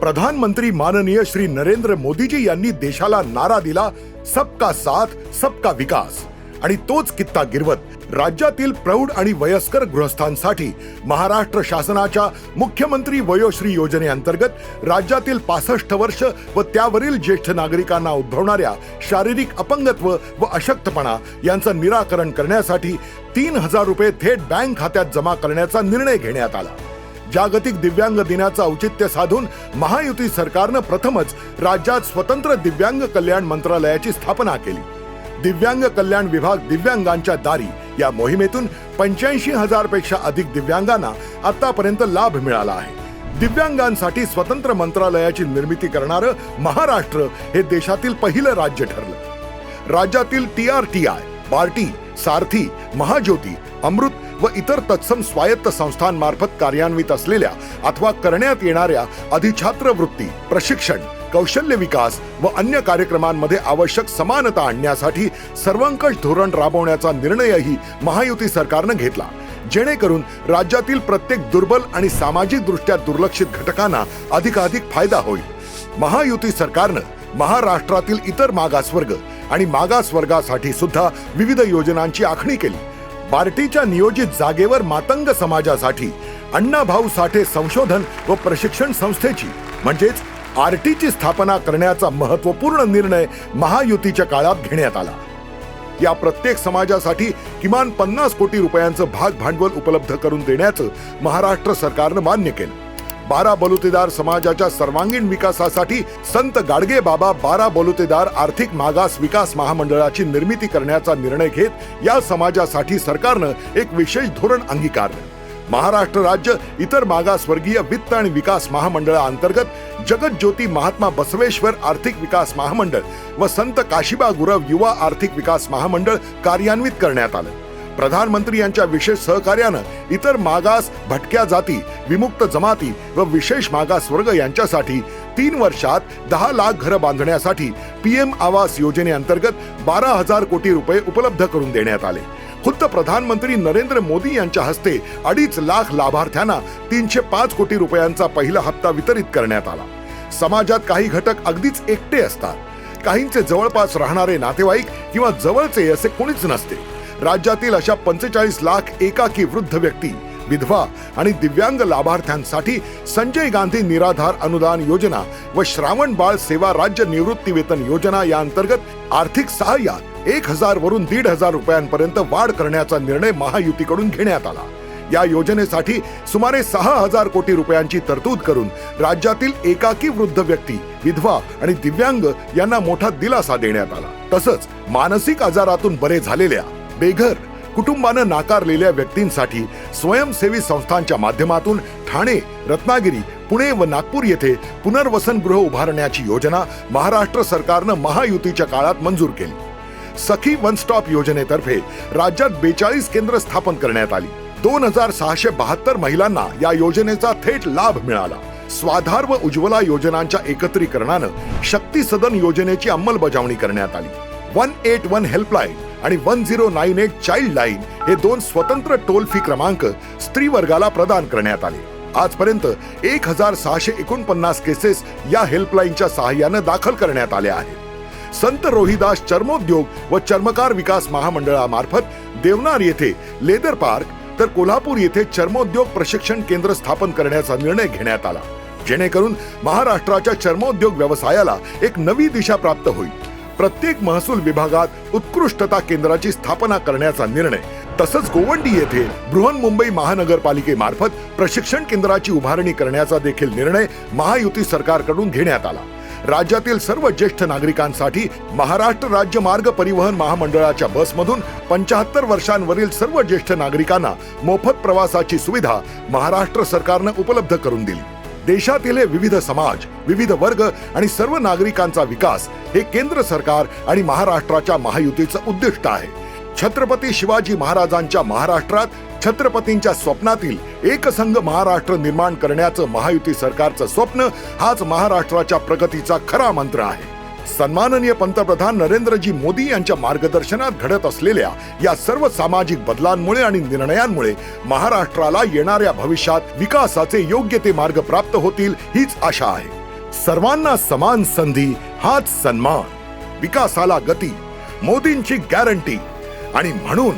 प्रधानमंत्री माननीय श्री नरेंद्र मोदीजी यांनी देशाला नारा दिला सबका साथ सबका विकास. आणि तोच कित्ता गिरवत राज्यातील प्रौढ आणि वयस्कर गृहस्थांसाठी महाराष्ट्र शासनाच्या मुख्यमंत्री वयोश्री योजनेअंतर्गत राज्यातील पासष्ट वर्ष व त्यावरील ज्येष्ठ नागरिकांना उद्भवणाऱ्या शारीरिक अपंगत्व व अशक्तपणा यांचं निराकरण करण्यासाठी तीन हजार रुपये थेट बँक खात्यात जमा करण्याचा निर्णय घेण्यात आला. जागतिक दिव्यांग दिनाचं औचित्य साधून महायुती सरकारनं प्रथमच राज्यात स्वतंत्र दिव्यांग कल्याण मंत्रालयाची स्थापना केली. दिव्यांग कल्याण विभाग दिव्यांगांच्या दारी या मोहिमेतून पंच्याऐंशी हजारपेक्षा अधिक दिव्यांगांना आतापर्यंत लाभ मिळाला आहे. दिव्यांगांसाठी स्वतंत्र मंत्रालयाची निर्मिती करणारं महाराष्ट्र हे देशातील पहिलं राज्य ठरलं. राज्यातील T R T I BARTI SARTHI Mahajyoti Amrut व इतर तत्सम स्वायत्त संस्थांमार्फत कार्यान्वित असलेल्या अथवा करण्यात येणाऱ्या अधिछात्र वृत्ती प्रशिक्षण कौशल्य विकास व अन्य कार्यक्रमांमध्ये आवश्यक समानता आणण्यासाठी सर्वंकष धोरण राबवण्याचा निर्णयही महायुती सरकारनं घेतला. जेणेकरून राज्यातील प्रत्येक दुर्बल आणि सामाजिक दृष्ट्या दुर्लक्षित घटकांना अधिकाधिक फायदा होईल. महायुती सरकारनं महाराष्ट्रातील इतर मागासवर्ग आणि मागासवर्गासाठी सुद्धा विविध योजनांची आखणी केली. बार्टीच्या नियोजित जागेवर मातंग समाजासाठी अण्णाभाऊ साठे संशोधन व प्रशिक्षण संस्थेची म्हणजेच आरटीची स्थापना करण्याचा महत्त्वपूर्ण निर्णय महायुतीच्या काळात घेण्यात आला. या प्रत्येक समाजासाठी किमान पन्नास कोटी रुपयांचं भाग भांडवल उपलब्ध करून देण्याचं महाराष्ट्र सरकारनं मान्य केलं. बारा बलुतेदार समाजाच्या सर्वांगीण विकासासाठी संत गाडगे बाबा बारा बलुतेदार आर्थिक मागास विकास महामंडळाची निर्मिती करण्याचा निर्णय घेत या समाजासाठी सरकारनं एक विशेष धोरण अंगीकारलं. महाराष्ट्र राज्य इतर मागासवर्गीय वित्त आणि विकास महामंडळाअंतर्गत जगत ज्योती महात्मा बसवेश्वर आर्थिक विकास महामंडळ व संत काशिबा गुरव युवा आर्थिक विकास महामंडळ कार्यान्वित करण्यात आलं. प्रधानमंत्री यांच्या विशेष सहकार्यानं इतर मागास भटक्या जाती विमुक्त जमाती व विशेष मागास वर्ग यांच्यासाठी तीन वर्षात दहा लाख घरं बांधण्यासाठी पीएम आवास योजनेअंतर्गत बारा हजार कोटी रुपये उपलब्ध करून देण्यात आले. खुद्द प्रधानमंत्री नरेंद्र मोदी यांच्या हस्ते अडीच लाख लाभार्थ्यांना तीनशे पाच कोटी रुपयांचा पहिला हप्ता वितरित करण्यात आला. समाजात काही घटक अगदीच एकटे असतात. काहींचे जवळपास राहणारे नातेवाईक किंवा जवळचे असे कोणीच नसते. राज्यातील अशा पंचेचाळीस लाख एकाकी वृद्ध व्यक्ती विधवा आणि दिव्यांग लाभार्थ्यांसाठी संजय गांधी निराधार अनुदान योजना व श्रावण बाळ सेवा राज्य निवृत्ती वेतन योजना या अंतर्गत आर्थिक सहाय्यात एक हजार वरून दीड हजार रुपयांपर्यंत वाढ करण्याचा निर्णय महायुतीकडून घेण्यात आला. या योजनेसाठी सुमारे सहा हजार कोटी रुपयांची तरतूद करून राज्यातील एकाकी वृद्ध व्यक्ती विधवा आणि दिव्यांग यांना मोठा दिलासा देण्यात आला. तसंच मानसिक आजारातून बरे झालेल्या बेघर कुटुंबानं नाकारलेल्या व्यक्तींसाठी स्वयंसेवी संस्थांच्या माध्यमातून ठाणे रत्नागिरी पुणे व नागपूर येथे पुनर्वसनगृह उभारण्याची योजना महाराष्ट्र सरकारनं महायुतीच्या काळात मंजूर केली. सखी वन स्टॉप योजनेतर्फे राज्यात बेचाळीस केंद्र स्थापन करण्यात आली. दोन हजार सहाशे बहात्तर महिलांना या योजनेचा थेट लाभ मिळाला. स्वाधार व उज्ज्वला योजनांच्या एकत्रीकरणानं शक्ती सदन योजनेची अंमलबजावणी करण्यात आली. वन एट वन हेल्पलाईन आणि one zero nine eight child line हे दोन स्वतंत्र टोल फ्री क्रमांक स्त्री वर्गाला प्रदान करण्यात आले. आजपर्यंत एक हजार सहाशे एकोणपन्नास केसेस या हेल्पलाईनच्या सहाय्यानं दाखल करण्यात आल्या आहेत. संत रोहिदास चर्मोद्योग व चर्मकार विकास महामंडळामार्फत देवनार येथे लेदर पार्क तर कोल्हापूर येथे चर्मोद्योग प्रशिक्षण केंद्र स्थापन करण्याचा निर्णय घेण्यात आला. जेणेकरून महाराष्ट्राच्या चर्मोद्योग व्यवसायाला एक नवी दिशा प्राप्त होईल. प्रत्येक महसूल विभागात उत्कृष्टता केंद्राची स्थापना करण्याचा निर्णय. तसंच गोवंडी येथे बृहन्मुंबई महानगरपालिकेमार्फत प्रशिक्षण केंद्राची उभारणी करण्याचा देखील निर्णय महायुती सरकारकडून घेण्यात आला. राज्यातील सर्व ज्येष्ठ नागरिकांसाठी महाराष्ट्र राज्य मार्ग परिवहन महामंडळाच्या बसमधून पंचाहत्तर वर्षांवरील सर्व ज्येष्ठ नागरिकांना मोफत प्रवासाची सुविधा महाराष्ट्र सरकारनं उपलब्ध करून दिली. देशातील हे विविध समाज विविध वर्ग आणि सर्व नागरिकांचा विकास हे केंद्र सरकार आणि महाराष्ट्राच्या महायुतीचं उद्दिष्ट आहे. छत्रपती शिवाजी महाराजांच्या महाराष्ट्रात छत्रपतींच्या स्वप्नातील एकसंघ महाराष्ट्र निर्माण करण्याचं महायुती सरकारचं स्वप्न हाच महाराष्ट्राच्या प्रगतीचा खरा मंत्र आहे. सन्माननीय पंतप्रधान नरेंद्रजी मोदी यांच्या मार्गदर्शनात घडत असलेल्या या सर्व सामाजिक बदलांमुळे आणि निर्णयांमुळे महाराष्ट्राला येणाऱ्या भविष्यात विकासाचे योग्य ते मार्ग प्राप्त होतील हीच आशा आहे. सर्वांना समान संधी हाच सन्मान. विकासाला गती मोदींची गॅरंटी आणि म्हणून